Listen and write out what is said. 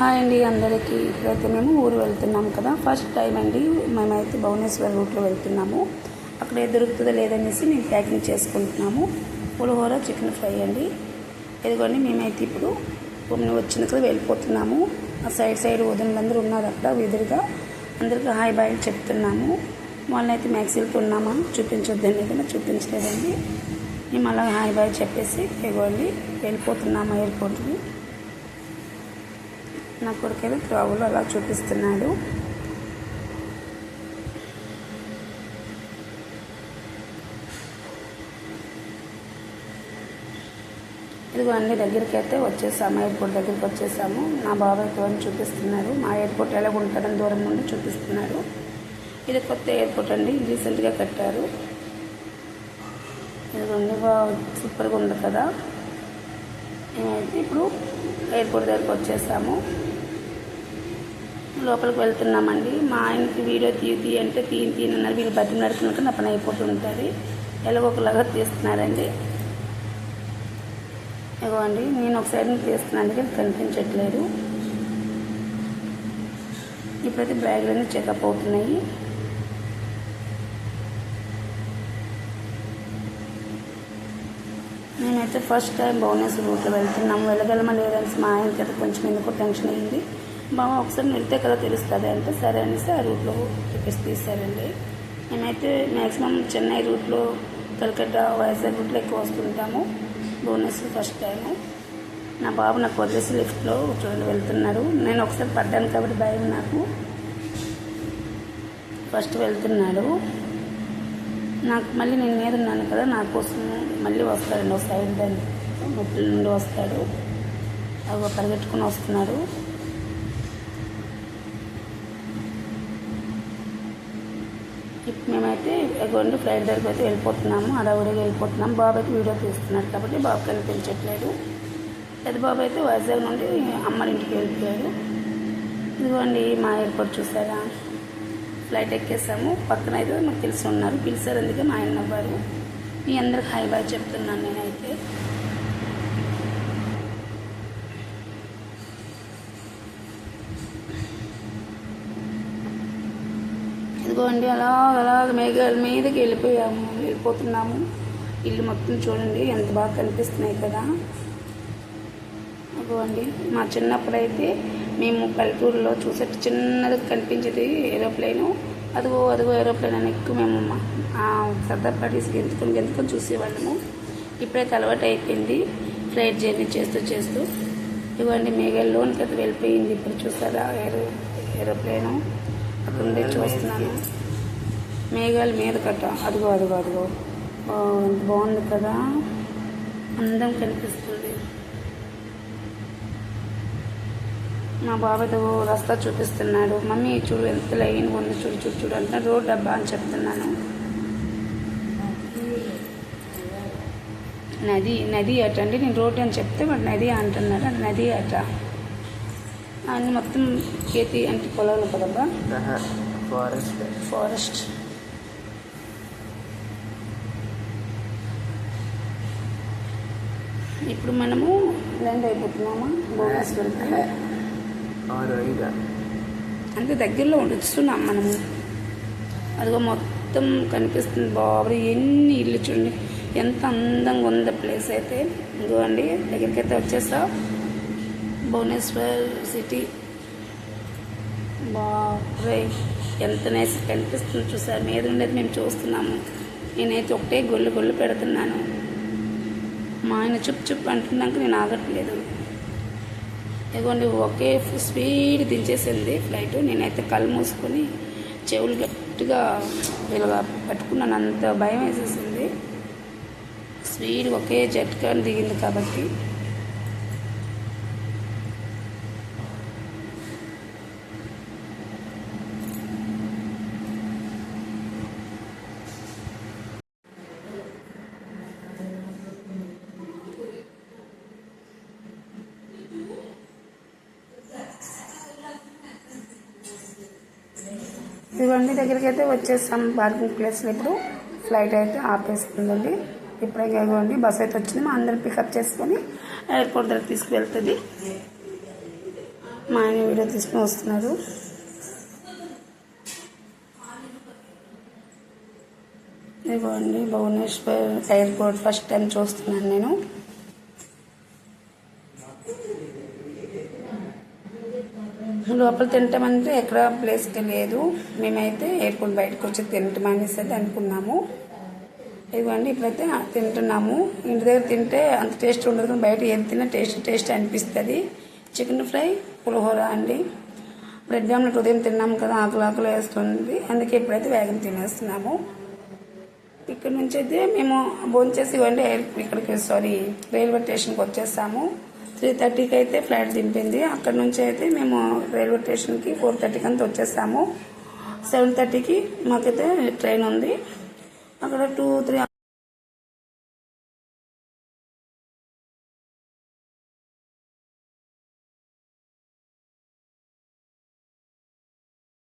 Hi అండి అందరికీ. ఇప్పుడైతే మేము ఊరు వెళ్తున్నాం కదా. ఫస్ట్ టైం అండి మేమైతే భువనేశ్వర్ రూట్లో వెళ్తున్నాము. అక్కడ ఏది దొరుకుతుందో లేదనేసి మేము ప్యాకింగ్ చేసుకుంటున్నాము. పులిహోర చికెన్ ఫ్రై అండి. ఇదిగోండి మేమైతే ఇప్పుడు మేము వచ్చిన కదా వెళ్ళిపోతున్నాము. ఆ సైడ్ సైడ్ వదినలందరూ ఉన్నారు అక్కడ ఎదురుగా. అందరికీ హాయ్ బాయ్ చెప్తున్నాము. వాళ్ళనైతే మ్యాక్సిల్కి ఉన్నామా? చూపించొద్దండి కదా చూపించలేదండి. మేము అలా హాయ్ బాయ్ చెప్పేసి ఇదిగోండి వెళ్ళిపోతున్నాము ఎయిర్పోర్ట్కి నా కొడుకేదో త్రావులు అలా చూపిస్తున్నాడు. ఇదిగో అన్ని దగ్గరికి అయితే వచ్చేసాము ఎయిర్పోర్ట్ దగ్గరికి వచ్చేసాము. నా బాబాయ్ అని చూపిస్తున్నారు మా ఎయిర్పోర్ట్ ఎలా ఉంటుందని దూరం నుండి చూపిస్తున్నారు ఇది కొత్త ఎయిర్పోర్ట్ అండి రీసెంట్గా కట్టారు. ఇదిగోండి బాగా సూపర్గా ఉంది కదా. ఇప్పుడు ఎయిర్పోర్ట్ దగ్గరికి వచ్చేసాము. లోపలికి వెళ్తున్నామండి. మా ఆయనకి వీడియో తీయ అంటే అంటే తీయని అన్నారు. వీళ్ళు బద్దం నడుపుతున్నట్టు నా పని అయిపోతుంటుంది ఎలాగో ఒకలాగా తీస్తున్నారండి. ఇదిగోండి నేను ఒక సైడ్ తీస్తున్నాను కానీ కనిపించట్లేదు. ఇప్పుడైతే బ్యాగ్లన్నీ చెకప్ అవుతున్నాయి. నేనైతే ఫస్ట్ టైం భువనేశ్వర్ రూట్లో వెళ్తున్నాము. వెళ్ళగలమా లేదని మా ఆయనకి అయితే కొంచెం ఎందుకో టెన్షన్ అయింది బావ ఒకసారి వెళ్తే కదా తెలుస్తుంది అంటే సరే అనేసి ఆ రూట్లో టికెట్స్ తీసారండి మేమైతే మ్యాక్సిమం చెన్నై రూట్లో కలకత్తా వైజాగ్ రూట్లో ఎక్కువ వస్తుంటాము. Bhubaneswar first time. నా బాబు నాకు వదిలేసి లిఫ్ట్లో చూడండి వెళ్తున్నాడు నేను ఒకసారి పడ్డాను కాబట్టి భయం నాకు. ఫస్ట్ వెళ్తున్నాడు. నాకు మళ్ళీ నేను మీద ఉన్నాను కదా నా కోసం మళ్ళీ వస్తాడండి. ఒక సైడ్ దాన్ని ముప్పుల నుండి వస్తాడు. అవి పరిగెట్టుకుని వస్తున్నాడు. ఇప్పుడు మేమైతే ఎగోండి ఫ్లైట్ దగ్గరికి అయితే వెళ్ళిపోతున్నాము అడవుడిగా వెళ్ళిపోతున్నాము. బాబు అయితే వీడియో తీస్తున్నాడు కాబట్టి బాబు కనిపించట్లేదు పెద్ద బాబు అయితే వైజాగ్ నుండి అమ్మని ఇంటికి వెళ్ళిపోయాడు. ఇదిగోండి మా ఎయిర్పోర్ట్ చూసారా? ఫ్లైట్ ఎక్కేసాము. పక్కన అయితే మాకు తెలిసి ఉన్నారు. పిలిచారు అందుకే మా ఆయన నవ్వారు. మీ అందరికి హై బాయ్ చెప్తున్నాను నేనైతే. ఇదిగోండి అలా అలా మేఘాల మీదకి వెళ్ళిపోయాము. వెళ్ళిపోతున్నాము. ఇల్లు మొత్తం చూడండి ఎంత బాగా కనిపిస్తున్నాయి కదా. ఇదిగోండి మా చిన్నప్పుడైతే మేము పల్లెటూరులో చూసేట్టు చిన్నది కనిపించేది ఏరోప్లేను. అదిగో అదిగో ఏరోప్లేన్ అని ఎక్కువ మేము మా- గెంతుకొని గెంతుకొని చూసేవాళ్ళము. ఇప్పుడైతే అలవాటు అయిపోయింది ఫ్లైట్ జర్నీ చేస్తూ చేస్తూ. ఇవ్వండి మేఘాల్లోనికి అయితే వెళ్ళిపోయింది. ఇప్పుడు చూసారా ఏరో ఏరోప్లేను. ఉండి చూస్తున్నాను. మేఘాల మీద కట్ట. అదిగో అదిగో అదిగో. బాగుంది కదా? అందం కనిపిస్తుంది. మా బాబాయ్తో రస్తా చూపిస్తున్నాడు. మమ్మీ చూడు ఎంత లైన్ ఉంది చూడు చూడు చూడు అంటే రోడ్ డబ్బా అని చెప్తున్నాను. నది నది అట అండి నేను రోడ్ అని చెప్తే వాడు నది అంటున్నాడు. నది అట. అన్ని మొత్తం కేతి అంటే పొలాలు కదబ్బా ఫారెస్ట్ ఫారెస్ట్ ఇప్పుడు మనము ల్యాండ్ అయిపోతున్నామా? ఐదు. అంటే దగ్గరలో ఉండొస్తున్నాం మనము. అదిగో మొత్తం కనిపిస్తుంది బాబు ఎన్ని ఇల్లు చూడండి. ఎంత అందంగా ఉంది ప్లేస్ అయితే. ఇదిగో అండి దగ్గరికి అయితే వచ్చేసా భువనేశ్వర్ సిటీ. బాబరే ఎంత నైస్ కనిపిస్తుంది చూసారు. మీద ఉండేది మేము చూస్తున్నాము. నేనైతే ఒకటే గొల్లు గొల్లు పెడుతున్నాను. మా ఆయన చుప్ చుప్ అంటున్నాక నేను ఆగట్లేదు. ఇదిగోండి ఒకే స్పీడ్ దించేసింది ఫ్లైట్. నేనైతే కళ్ళు మూసుకొని చెవులు గట్టిగా ఇలా పట్టుకున్నాను. అంత భయం వేసేసింది. స్పీడ్ ఒకే జట్కా దిగింది కాబట్టి. ఇవన్నీ దగ్గరికి అయితే వచ్చేసాం పార్కింగ్ ప్లేస్లో. ఇప్పుడు ఫ్లైట్ అయితే ఆపేస్తుందండి. ఇప్పుడే ఇవ్వండి బస్ అయితే వచ్చింది. మా అందరం పికప్ చేసుకొని ఎయిర్పోర్ట్ దగ్గర తీసుకువెళ్తుంది. మా ఆయన వీడియో తీసుకుని వస్తున్నారు ఇదిగోండి భువనేశ్వర్ ఎయిర్పోర్ట్ ఫస్ట్ టైం చూస్తున్నాను నేను. లోపల తింటామంటే ఎక్కడ ప్లేస్కి లేదు. మేమైతే ఎయిర్పోర్ట్ బయటకు వచ్చి తింటామనేసి అయితే అనుకున్నాము. ఇదిగోండి ఇప్పుడైతే తింటున్నాము. ఇంటి దగ్గర తింటే అంత టేస్ట్ ఉండదు. బయట ఏది తిన్నా టేస్ట్ టేస్ట్ అనిపిస్తుంది. చికెన్ ఫ్రై పులిహోర అండి. బ్రెడ్ ఆమ్లెట్ ఉదయం తిన్నాము కదా ఆకులు ఆకులు వేస్తుంది. అందుకే ఇప్పుడైతే వేగం తినేస్తున్నాము. ఇక్కడ నుంచి అయితే మేము భోంచేసి ఇవ్వండి. ఇక్కడికి సారీ రైల్వే స్టేషన్కి వచ్చేసాము. త్రీ థర్టీకి అయితే ఫ్లైట్ దింపింది. అక్కడ నుంచి అయితే మేము రైల్వే స్టేషన్కి ఫోర్ థర్టీకి అంతా వచ్చేసాము. సెవెన్ థర్టీకి మాకైతే ట్రైన్ ఉంది. అక్కడ టూ త్రీ